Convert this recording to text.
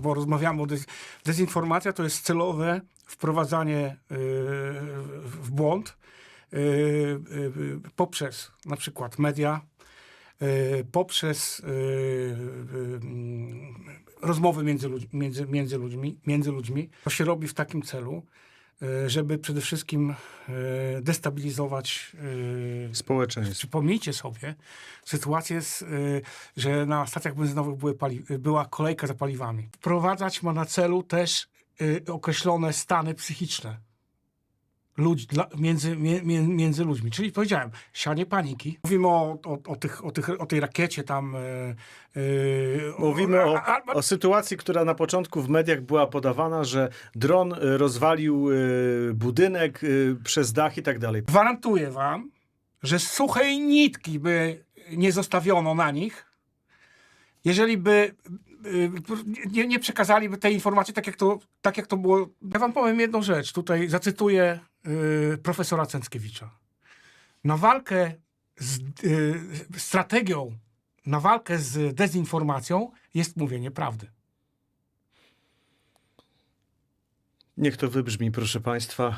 bo rozmawiamy o dez... dezinformacja, to jest celowe wprowadzanie yy, w błąd yy, yy, poprzez na przykład media, poprzez mm, rozmowy między, ludźmi, między, między, ludźmi, między ludźmi. To się robi w takim celu, żeby przede wszystkim yy, destabilizować yy, Społeczeństwo. Przypomnijcie sobie sytuację, że na stacjach benzynowych były była kolejka za paliwami. Wprowadzać ma na celu też określone stany psychiczne ludzi, dla, między, mię, mię, między ludźmi. Czyli powiedziałem, sianie paniki. Mówimy o, o, o, tych, o, tych, o tej rakiecie tam. y, y, Mówimy o, o sytuacji, która na początku w mediach była podawana, że dron y, rozwalił y, budynek y, przez dach i tak dalej. Gwarantuję wam, że suchej nitki by nie zostawiono na nich, jeżeli by nie, nie przekazaliby tej informacji tak jak, to, tak, jak to było. Ja wam powiem jedną rzecz. Tutaj zacytuję y, profesora Cęckiewicza. Na walkę z y, strategią, na walkę z dezinformacją jest mówienie prawdy. Niech to wybrzmi, proszę Państwa.